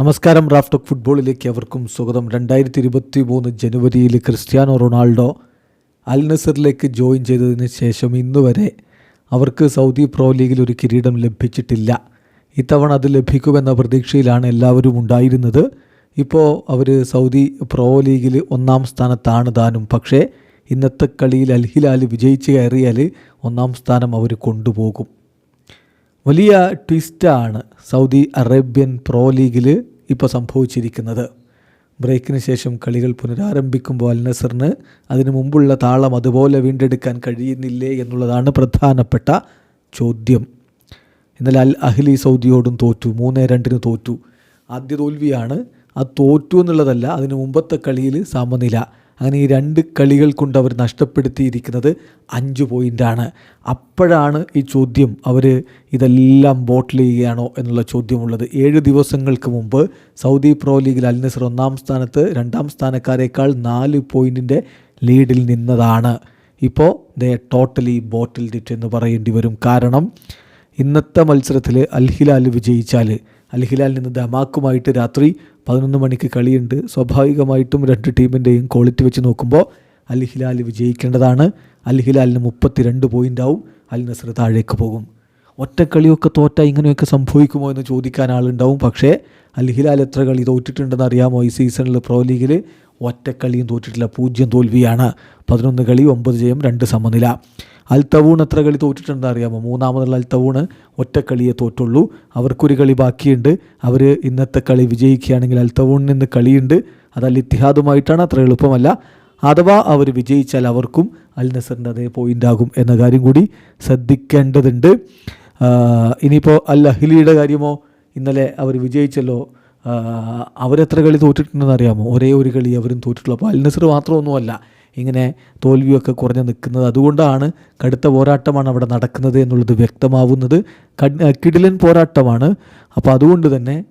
നമസ്കാരം റാഫ്റ്റോക്ക് ഫുട്ബോളിലേക്ക് അവർക്കും സ്വാഗതം. രണ്ടായിരത്തി ഇരുപത്തി മൂന്ന് ജനുവരിയിൽ ക്രിസ്ത്യാനോ റൊണാൾഡോ അൽ നസറിലേക്ക് ജോയിൻ ചെയ്തതിന് ശേഷം ഇന്ന് വരെ അവർക്ക് സൗദി പ്രോ ലീഗിൽ ഒരു കിരീടം ലഭിച്ചിട്ടില്ല. ഇത്തവണ അത് ലഭിക്കുമെന്ന പ്രതീക്ഷയിലാണ് എല്ലാവരും ഉണ്ടായിരുന്നത്. ഇപ്പോൾ അവർ സൗദി പ്രോ ലീഗിൽ ഒന്നാം സ്ഥാനത്താണ് താനും. പക്ഷേ ഇന്നത്തെ കളിയിൽ അൽ ഹിലാൽ വിജയിച്ച് കയറിയാൽ ഒന്നാം സ്ഥാനം അവർ കൊണ്ടുപോകും. വലിയ ട്വിസ്റ്റാണ് സൗദി അറേബ്യൻ പ്രോ ലീഗിൽ ഇപ്പോൾ സംഭവിച്ചിരിക്കുന്നത്. ബ്രേക്കിന് ശേഷം കളികൾ പുനരാരംഭിക്കുമ്പോൾ അൽ നസറിന് അതിനു മുമ്പുള്ള താളം അതുപോലെ വീണ്ടെടുക്കാൻ കഴിയുന്നില്ലേ എന്നുള്ളതാണ് പ്രധാനപ്പെട്ട ചോദ്യം. എന്നാൽ അൽ അഹ്ലി സൗദിയോടും തോറ്റു. മൂന്ന് രണ്ടിന് തോറ്റു. ആദ്യ തോൽവിയാണ് ആ തോറ്റു എന്നുള്ളതല്ല അതിന് മുമ്പത്തെ കളിയിൽ സമനില. അങ്ങനെ ഈ രണ്ട് കളികൾ കൊണ്ട് അവർ നഷ്ടപ്പെടുത്തിയിരിക്കുന്നത് അഞ്ച് പോയിന്റാണ് അപ്പോഴാണ് ഈ ചോദ്യം അവർ ഇതെല്ലാം ബോട്ടിൽ ചെയ്യുകയാണോ എന്നുള്ള ചോദ്യമുള്ളത്. ഏഴ് ദിവസങ്ങൾക്ക് മുമ്പ് സൗദി പ്രോ ലീഗിൽ അൽ നസർ ഒന്നാം സ്ഥാനത്ത് രണ്ടാം സ്ഥാനക്കാരേക്കാൾ നാല് പോയിന്റിന്റെ ലീഡിൽ നിന്നതാണ്. ഇപ്പോൾ ദേ ടോട്ടലി ബോട്ടിൽ ഡിറ്റ് എന്ന് പറയേണ്ടി വരും. കാരണം ഇന്നത്തെ മത്സരത്തിൽ അൽഹിലാൽ വിജയിച്ചാൽ അൽഹിലാൽ നിന്ന് ദമാക്കുമായിട്ട് രാത്രി പതിനൊന്ന് മണിക്ക് കളിയുണ്ട്. സ്വാഭാവികമായിട്ടും രണ്ട് ടീമിന്റെയും ക്വാളിറ്റി വെച്ച് നോക്കുമ്പോൾ അൽഹിലാൽ വിജയിക്കേണ്ടതാണ്. അൽഹിലാലിന് മുപ്പത്തി രണ്ട് പോയിന്റ് ആവും അൽ നസർ താഴേക്ക് പോകും. ഒറ്റക്കളിയൊക്കെ തോറ്റാൽ ഇങ്ങനെയൊക്കെ സംഭവിക്കുമോ എന്ന് ചോദിക്കാൻ ആളുണ്ടാവും. പക്ഷേ അൽഹിലാൽ എത്ര കളി തോറ്റിട്ടുണ്ടെന്ന് അറിയാമോ? ഈ സീസണിൽ പ്രോ ലീഗിൽ ഒറ്റക്കളിയും തോറ്റിട്ടില്ല. പൂജ്യം തോൽവിയാണ്. പതിനൊന്ന് കളി ഒമ്പത് ജയം രണ്ട് സമനില. അൽത്തവൂൺ എത്ര കളി തോറ്റിട്ടുണ്ടെന്ന് അറിയാമോ? മൂന്നാമതുള്ള അൽത്തവൂണ് ഒറ്റക്കളിയെ തോറ്റുള്ളൂ. അവർക്കൊരു കളി ബാക്കിയുണ്ട്. അവർ ഇന്നത്തെ കളി വിജയിക്കുകയാണെങ്കിൽ അൽത്തവൂണിൽ നിന്ന് കളിയുണ്ട്. അതല്ല ഇത്തിഹാദുമായിട്ടാണ് അത്ര എളുപ്പമല്ല. അഥവാ അവർ വിജയിച്ചാൽ അവർക്കും അൽ നസറിന്റെ അതേ പോയിന്റ് ആകും എന്ന കാര്യം കൂടി ശ്രദ്ധിക്കേണ്ടതുണ്ട്. ഇനിയിപ്പോൾ അൽ അഹ്ലിയുടെ കാര്യമോ? ഇന്നലെ അവർ വിജയിച്ചല്ലോ. അവരെത്ര കളി തോറ്റിട്ടുണ്ടെന്ന് അറിയാമോ? ഒരേ ഒരു കളി അവരും തോറ്റിട്ടുള്ളൂ. അപ്പോൾ അൽ നസർ മാത്രമൊന്നുമല്ല. ഇങ്ങനെ തോൽവിയൊക്കെ കുറഞ്ഞ് നിൽക്കുന്നത്. അതുകൊണ്ടാണ് കടുത്ത പോരാട്ടമാണ് അവിടെ നടക്കുന്നത് എന്നുള്ളത് വ്യക്തമാവുന്നത്. കട്- കിടിലൻ പോരാട്ടമാണ്. അപ്പോൾ അതുകൊണ്ട് തന്നെ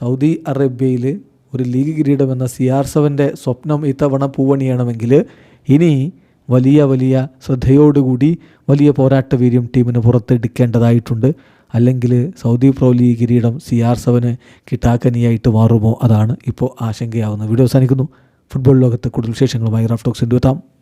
സൗദി അറേബ്യയിൽ ഒരു ലീഗ് കിരീടം എന്ന സി ആർ സെവന്റെ സ്വപ്നം ഇത്തവണ പൂവണിയണമെങ്കിൽ ഇനി വലിയ വലിയ ശ്രദ്ധയോടുകൂടി വലിയ പോരാട്ട വീര്യം ടീമിന് പുറത്തെടുക്കേണ്ടതായിട്ടുണ്ട്. അല്ലെങ്കിൽ സൗദി പ്രോ ലീഗ് കിരീടം സി ആർ സെവന് കിട്ടാക്കനിയായിട്ട് മാറുമോ? അതാണ് ഇപ്പോൾ ആശങ്കയാവുന്നത്. വീഡിയോ അവസാനിക്കുന്നു. ഫുട്ബോൾ ലോകത്തെ കൂടുതൽ വിശേഷങ്ങളുമായി റാഫ്റ്റോക്സ് എത്താം.